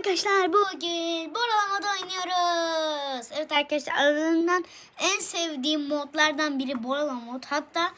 arkadaşlar bugün Borala modu oynuyoruz. Evet arkadaşlar aralarından en sevdiğim modlardan biri Borala mod. Hatta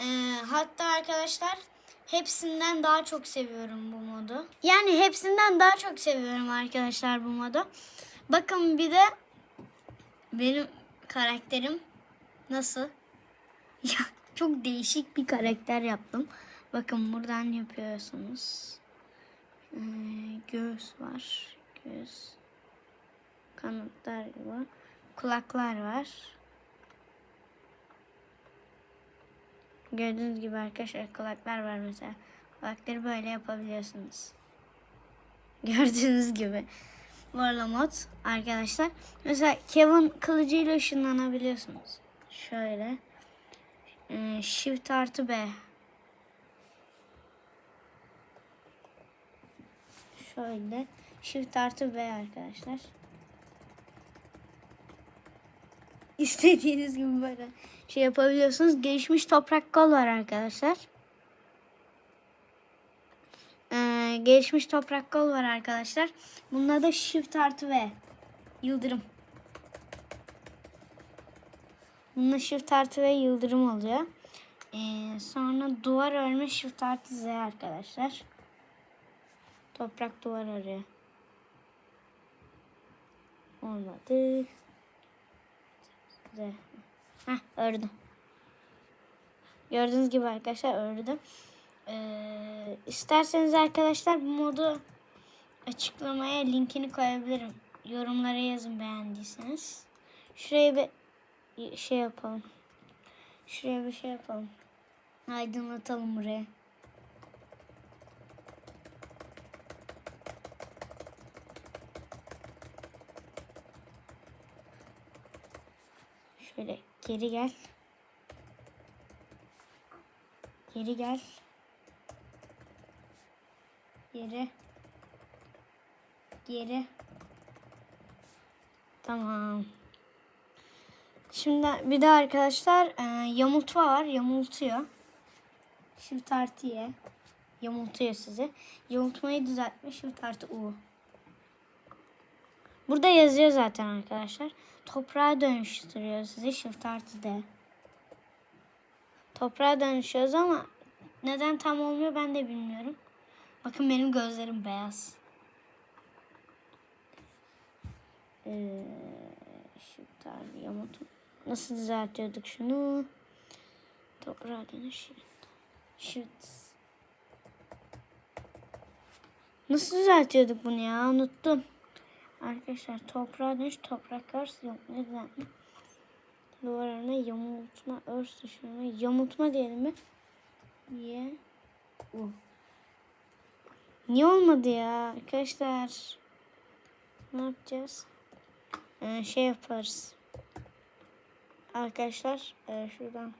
e, hatta arkadaşlar hepsinden daha çok seviyorum bu modu. Yani hepsinden daha çok seviyorum arkadaşlar bu modu. Bakın bir de benim karakterim nasıl? Ya çok değişik bir karakter yaptım. Bakın buradan yapıyorsunuz. Ee, göğüs var. Göğüs. Kanatlar var. Kulaklar var. Gördüğünüz gibi arkadaşlar kulaklar var mesela. Kulakları böyle yapabiliyorsunuz. Gördüğünüz gibi. Mod arkadaşlar. Mesela Kevin kılıcıyla ışınlanabiliyorsunuz. Şöyle. Ee, Shift artı B. Şöyle. Shift artı B arkadaşlar. İstediğiniz gibi böyle şey yapabiliyorsunuz. Gelişmiş toprak kol var arkadaşlar. Ee, gelişmiş toprak kol var arkadaşlar. Bunda da Shift artı V. Yıldırım. Bunda Shift artı V yıldırım oluyor. Ee, sonra duvar örme Shift artı Z arkadaşlar. Toprak duvar arıyor. Olmadı. Heh ördüm. Gördüğünüz gibi arkadaşlar ördüm. Ee, isterseniz arkadaşlar bu modu açıklamaya linkini koyabilirim. Yorumlara yazın beğendiyseniz. Şuraya bir şey yapalım. Şuraya bir şey yapalım. Aydınlatalım buraya. Şöyle geri gel. Geri gel. Geri. Geri. Tamam. Şimdi bir de arkadaşlar e, yamultma var. Yamultuyor. Shift artı Y. Yamultuyor sizi. Yamultmayı düzeltme. Shift artı U. Burada yazıyor zaten arkadaşlar. Toprağa dönüştürüyor sizi. Shift artı D. Toprağa dönüşüyoruz ama neden tam olmuyor ben de bilmiyorum. Bakın benim gözlerim beyaz. Ee, shift artı. Nasıl düzeltiyorduk şunu? Toprağa dönüş. Shift. Nasıl düzeltiyorduk bunu ya? Unuttum. Arkadaşlar toprağa dönüş, toprak örs, düzeltme. Duvarlarına yamultma, örs düşürme, yamultma diyelim mi? Y, U. Niye olmadı ya arkadaşlar? Ne yapacağız? Ee, şey yaparız. Arkadaşlar e, şuradan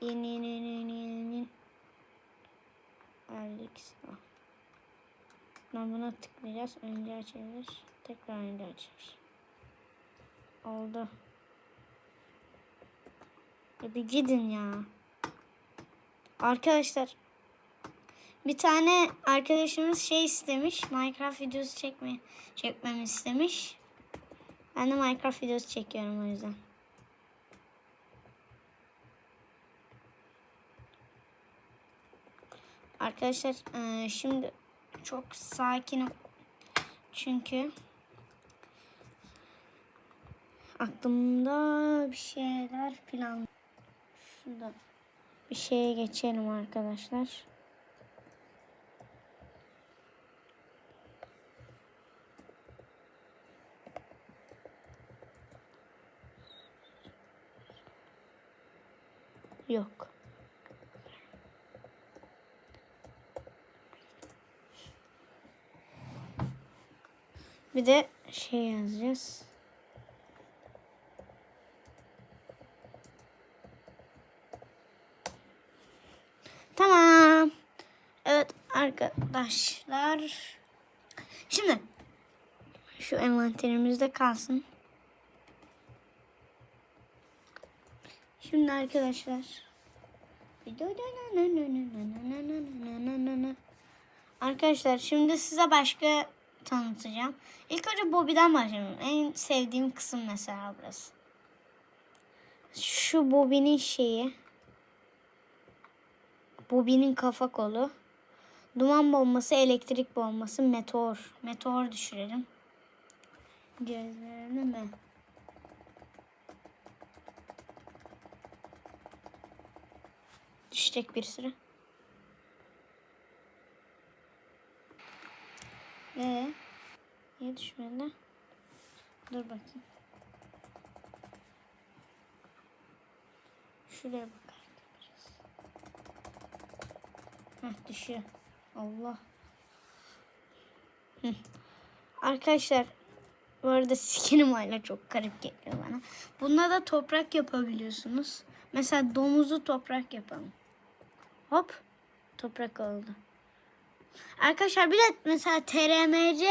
yeni yeni yeni yeni yeni Alex. Ah. Buna tıklayacağız. Önce çevir. Tekrar önce çevir. Oldu. Ya bir gidin ya. Arkadaşlar. Bir tane arkadaşımız şey istemiş. Minecraft videosu çekme, çekmemi istemiş. Ben de Minecraft videosu çekiyorum o yüzden. Arkadaşlar şimdi çok sakinim. Çünkü aklımda bir şeyler plan. Şurada bir şeye geçelim arkadaşlar. Yok. Bir de şey yazacağız. Tamam. Evet arkadaşlar. Şimdi şu envanterimizde kalsın. Şimdi arkadaşlar. Arkadaşlar şimdi size başka tanıtacağım. İlk önce Bobby'den başlayalım. En sevdiğim kısım mesela burası. Şu Bobby'nin şeyi. Bobby'nin kafa kolu. Duman bombası, elektrik bombası, meteor. Meteor düşürelim. Gözlerini mi? Düşecek bir sürü. Ee, niye düşmedi? Dur bakayım. Şuraya bak. Heh, düşüyor. Allah. Hı. Arkadaşlar bu arada skinim hala çok garip geliyor bana. Bunda da toprak yapabiliyorsunuz. Mesela domuzu toprak yapalım. Hop toprak oldu. Arkadaşlar bir de mesela TRMC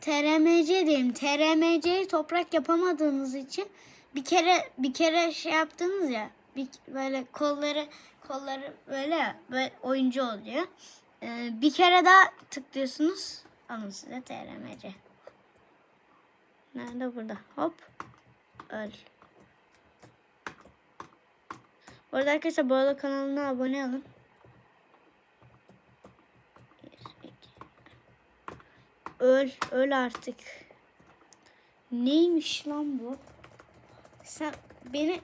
TRMC diyeyim. TRMC'yi toprak yapamadığınız için bir kere bir kere şey yaptınız ya bir, böyle kolları kolları böyle böyle oyuncu oluyor. Ee, bir kere daha tıklıyorsunuz. Alın size TRMC. Nerede burada? Hop. Öl. Bu arada arkadaşlar bu arada kanalına abone olun. Bir, iki. Öl, öl artık. Neymiş lan bu? Sen beni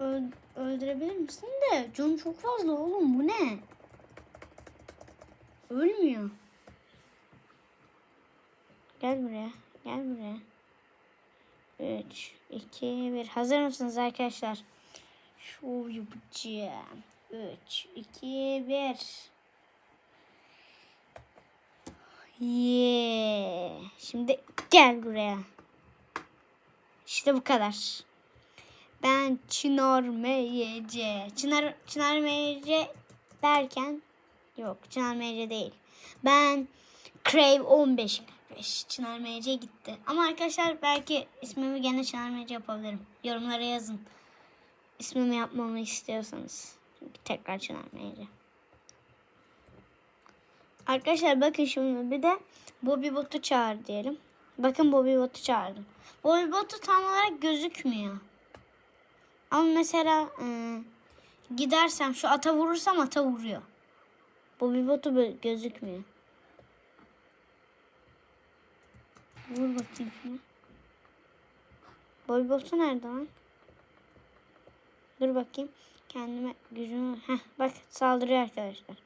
öl- öldürebilir misin de canım çok fazla oğlum bu ne? Ölmüyor. Gel buraya. Gel buraya. 3, 2, 1. Hazır mısınız arkadaşlar? Şu yapacağım. 3, 2, 1. Yeah. Şimdi gel buraya. İşte bu kadar. Ben Çınar MC. Çınar, Çınar MC derken yok Çınar MC değil. Ben Crave 15 45. Çınar MC gitti. Ama arkadaşlar belki ismimi gene Çınar MC yapabilirim. Yorumlara yazın. İsmimi yapmamı istiyorsanız. Tekrar Çınar MC. Arkadaşlar bakın şimdi bir de Bobby Bot'u çağır diyelim. Bakın Bobby Bot'u çağırdım. Bobby Bot'u tam olarak gözükmüyor. Ama mesela e, gidersem şu ata vurursam ata vuruyor. Bobby Bot'u gözükmüyor. Vur bakayım şuna. Bobby Bot'u nerede lan? Dur bakayım. Kendime gücümü... Heh, bak saldırıyor arkadaşlar.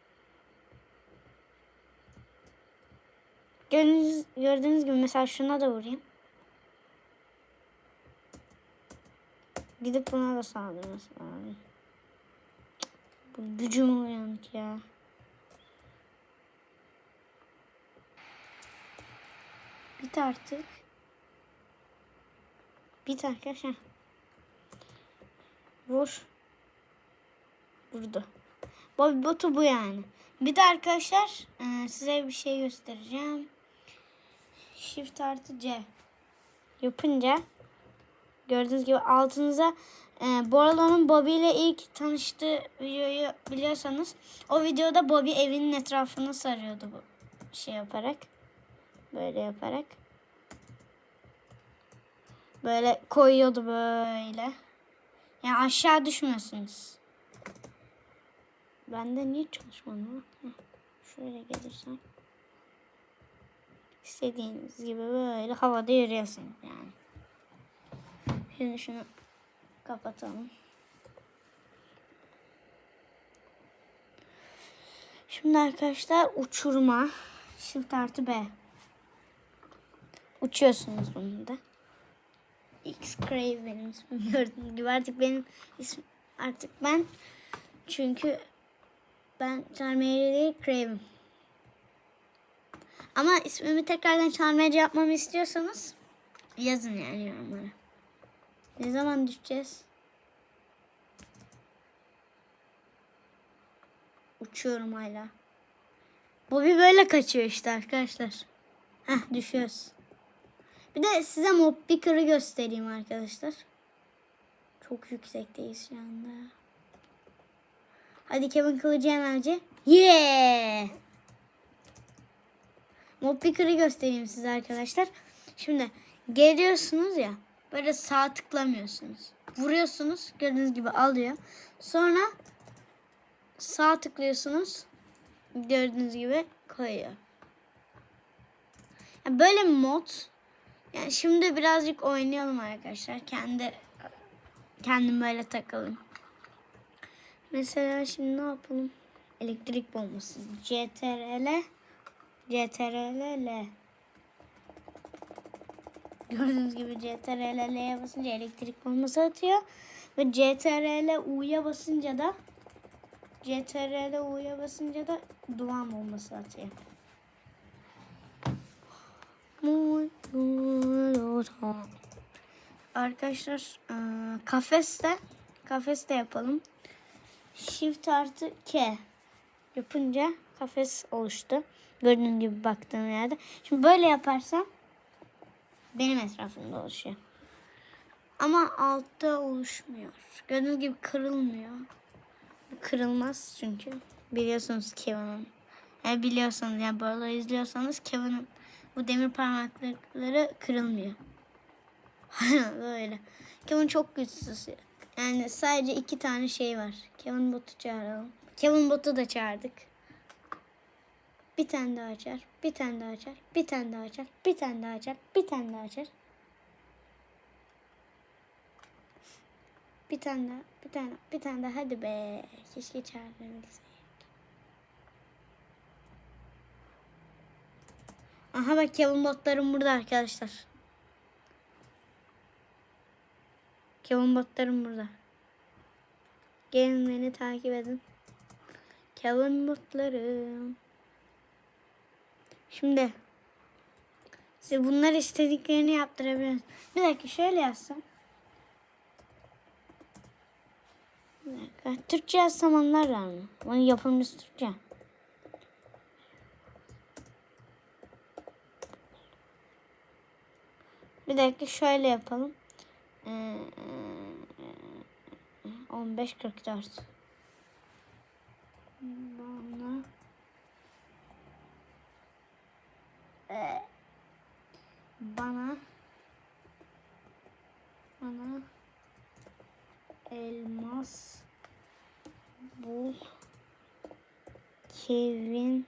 Gördüğünüz, gördüğünüz gibi mesela şuna da vurayım. Gidip buna da saldırması. Bu gücüm uyanık ya. Bit artık. Bit arkadaşlar. Vur. Vurdu. Bobby botu bu yani. Bir de arkadaşlar e, size bir şey göstereceğim. Shift artı C yapınca gördüğünüz gibi altınıza e, Boralo'nun Bobby ile ilk tanıştığı videoyu biliyorsanız o videoda Bobby evinin etrafını sarıyordu bu şey yaparak. Böyle yaparak. Böyle koyuyordu böyle. Yani aşağı düşmüyorsunuz. Bende niye çalışmadı? Şöyle gelirsem. İstediğiniz gibi böyle havada yürüyorsunuz yani. Şimdi şunu kapatalım. Şimdi arkadaşlar uçurma. Shift artı B. Uçuyorsunuz bunu da. X Crave benim ismim gördüğünüz gibi artık benim ismim artık ben çünkü ben Charmander değil Crave'im. Ama ismimi tekrardan Charmander yapmamı istiyorsanız yazın yani yorumlara. Ne zaman düşeceğiz? Uçuyorum hala. Bobby böyle kaçıyor işte arkadaşlar. Heh düşüyoruz. Bir de size mob picker'ı göstereyim arkadaşlar. Çok yüksekteyiz şu anda. Hadi Kevin Kılıcı hemenci. Yeah! Picker'ı göstereyim size arkadaşlar. Şimdi geliyorsunuz ya böyle sağ tıklamıyorsunuz. Vuruyorsunuz gördüğünüz gibi alıyor. Sonra sağ tıklıyorsunuz gördüğünüz gibi koyuyor. Yani böyle mod. Yani şimdi birazcık oynayalım arkadaşlar. Kendi kendim böyle takılayım. Mesela şimdi ne yapalım? Elektrik bombası. CTRL CTRL L. Gördüğünüz gibi CTRL L'ye basınca elektrik bombası atıyor. Ve CTRL U'ya basınca da CTRL U'ya basınca da duman bombası atıyor. Arkadaşlar eee, kafeste kafeste yapalım. Shift artı K yapınca kafes oluştu. Gördüğünüz gibi baktığım yerde. Şimdi böyle yaparsam benim etrafımda oluşuyor. Ama altta oluşmuyor. Gördüğünüz gibi kırılmıyor. Kırılmaz çünkü. Biliyorsunuz Kevin'in. Yani biliyorsanız yani böyle izliyorsanız Kevin'in bu demir parmaklıkları kırılmıyor. Böyle. Kevin çok güçsüz. Yani sadece iki tane şey var. Kevin botu çağıralım. Kevin botu da çağırdık. Bir tane daha açar. Bir tane daha açar. Bir tane daha açar. Bir tane daha açar. Bir tane daha açar. Bir tane daha. Bir tane Bir tane daha. Hadi be. Keşke çağırabilseydik. Aha bak Kevin botlarım burada arkadaşlar. Kevin botlarım burada. Gelin beni takip edin. Kevin botlarım. Şimdi size bunlar istediklerini yaptırabilirsiniz. Bir dakika şöyle yazsam. Bir dakika. Türkçe yazsam anlarlar mı? Onun yapımcısı Türkçe. Bir dakika şöyle yapalım. Ee, 15.44 Bana Ee, bana bana elmas bul Kevin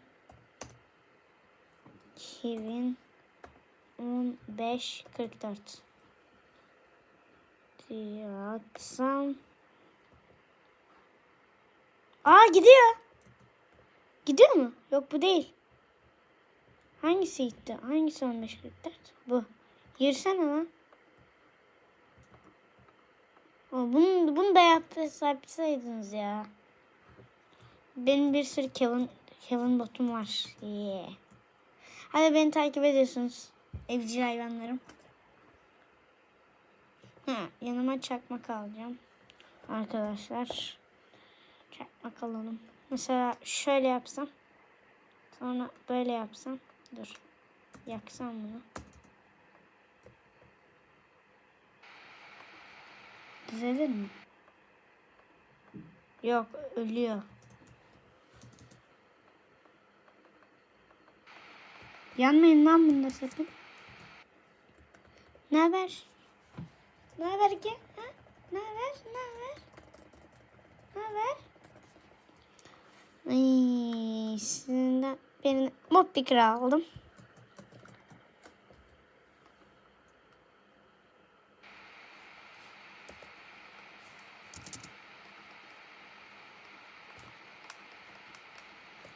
Kevin 15 44 diye atsam Aa gidiyor. Gidiyor mu? Yok bu değil. Hangisi gitti? Hangisi 15 44? Bu. Girsene lan. Bunu, bunu da yapsaydınız ya. Benim bir sürü Kevin Kevin botum var. Yeah. Hadi beni takip ediyorsunuz. Evcil hayvanlarım. Ha, yanıma çakmak alacağım. Arkadaşlar. Çakmak alalım. Mesela şöyle yapsam. Sonra böyle yapsam. Dur. Yaksam bunu. Düzelir mi? Yok ölüyor. Yanmayın lan bunda sakın. Ne haber? Ne haber ki? Ha? Ne haber? Ne haber? Ne haber? Ay, birini mob picker aldım.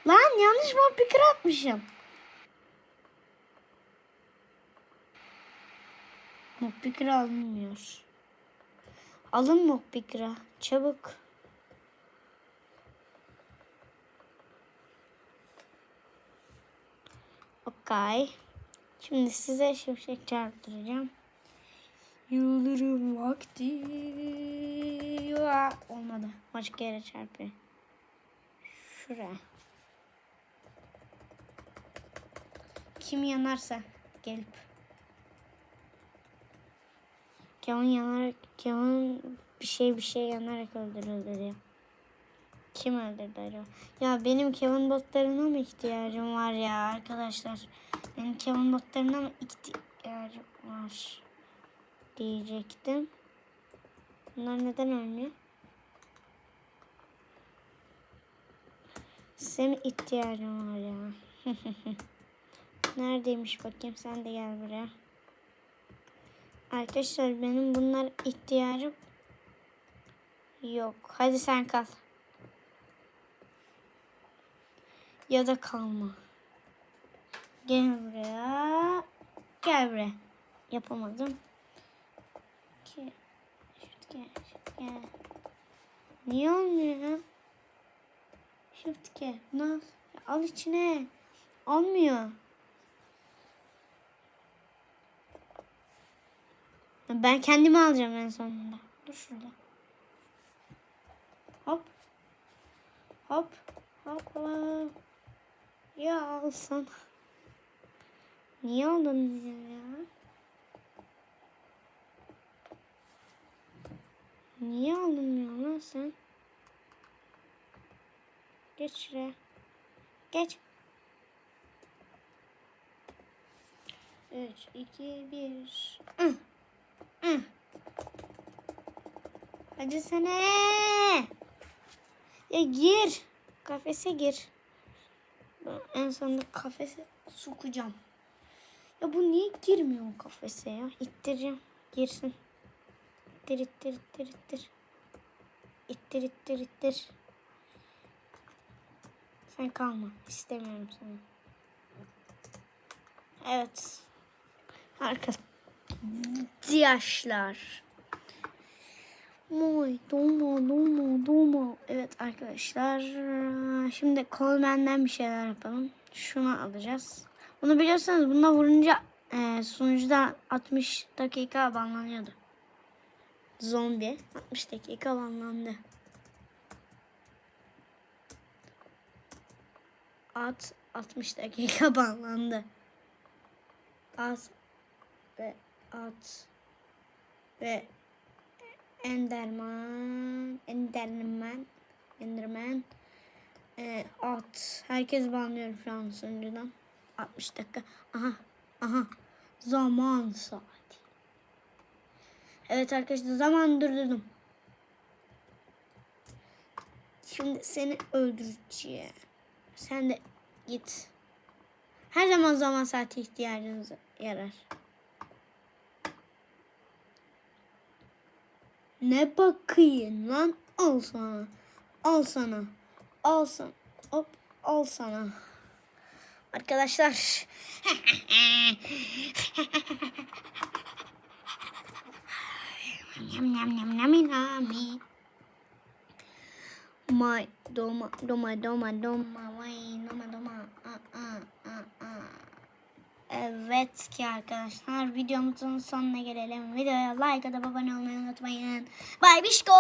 Lan yanlış mob picker atmışım. Mob picker alınmıyor. Alın mob picker'a. Çabuk. Okay. Şimdi size şimşek çarptıracağım. Yıldırım vakti. Aa, Olmadı. Başka yere çarpıyor. Şuraya. Kim yanarsa gelip. Kevin yanarak, Kevin bir şey bir şey yanarak öldürüldü diyor. Kim öldürdü acaba? Ya benim Kevin botlarına mı ihtiyacım var ya arkadaşlar? Benim Kevin botlarına mı ihtiyacım var diyecektim. Bunlar neden ölmüyor? Size mi ihtiyacım var ya? Neredeymiş bakayım sen de gel buraya. Arkadaşlar benim bunlar ihtiyacım yok. Hadi sen kal. Ya da kalma. Gel buraya. Gel buraya. Yapamadım. Gel. Gel. Gel. Niye olmuyor? Shift G. Nasıl? Al içine. Olmuyor. Ben kendimi alacağım en sonunda. Dur şurada. Hop. Hop. Hop. hop. Ya alsan. Niye aldın ya? Niye ya lan sen? Geç şuraya. Geç. 3, 2, 1. Hadi sene. Ya gir. Kafese gir. En sonunda kafese sokacağım. Ya bu niye girmiyor kafese ya? İttireceğim. Girsin. İttir ittir ittir ittir. İttir ittir ittir. Sen kalma. İstemiyorum seni. Evet. Arkadaşlar. Yaşlar. Moy, doma, doma, doma. Evet arkadaşlar. Şimdi Coleman'den bir şeyler yapalım. Şunu alacağız. Bunu biliyorsanız buna vurunca e, sunucuda 60 dakika banlanıyordu. Zombi 60 dakika banlandı. At 60 dakika banlandı. At ve at ve Enderman, Enderman, Enderman, e, at. Herkes banlıyorum şu an sunucudan. 60 dakika. Aha, aha. Zaman saati. Evet arkadaşlar zaman durdurdum. Şimdi seni öldüreceğim. Sen de git. Her zaman zaman saati ihtiyacınız yarar. Ne bakayım lan? Al sana. Al sana. Al sana. Hop al sana. Arkadaşlar. Yam yam yami. May doma doma doma doma vay doma doma. Aa, aa, aa, aa. Evet ki arkadaşlar videomuzun sonuna gelelim. Videoya like atıp abone olmayı unutmayın. Bye bişko.